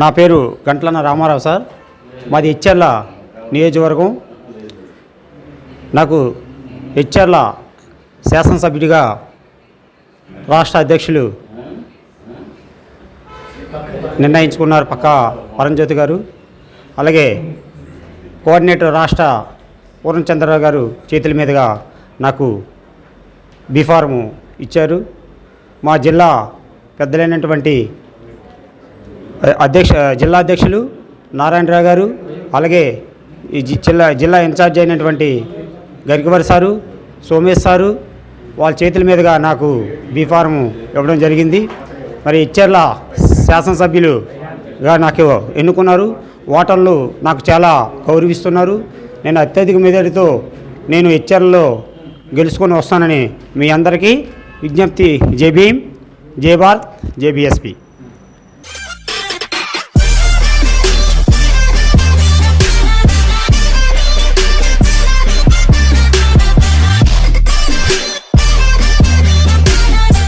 నా పేరు గంట్లన్న రామారావు సార్. మాది హెచ్ఎర్ల నియోజకవర్గం. నాకు హెచ్ఎర్ల శాసనసభ్యుడిగా రాష్ట్ర అధ్యక్షులు నిర్ణయించుకున్నారు పక్క పరంజ్యోతి గారు. అలాగే కోఆర్డినేటర్ రాష్ట్ర పూర్ణచంద్రరావు గారు చేతుల మీదుగా నాకు బీఫార్ము ఇచ్చారు. మా జిల్లా పెద్దలైనటువంటి అధ్యక్ష జిల్లా అధ్యక్షులు నారాయణరావు గారు అలాగే ఈ జిల్లా జిల్లా ఇన్ఛార్జ్ అయినటువంటి గరికవర్ సారు సోమేష్ సారు వాళ్ళ చేతుల మీదుగా నాకు బీఫారము ఇవ్వడం జరిగింది. మరి ఇచ్చెర్ల శాసనసభ్యులుగా నాకు ఎన్నుకున్నారు. ఓటర్లు నాకు చాలా గౌరవిస్తున్నారు. నేను అత్యధిక మెజారిటీతో నేను ఇచ్చెర్లలో గెలుచుకొని వస్తానని మీ అందరికీ విజ్ఞప్తి. జై భీమ్ జై భారత్ జేబీఎస్పీ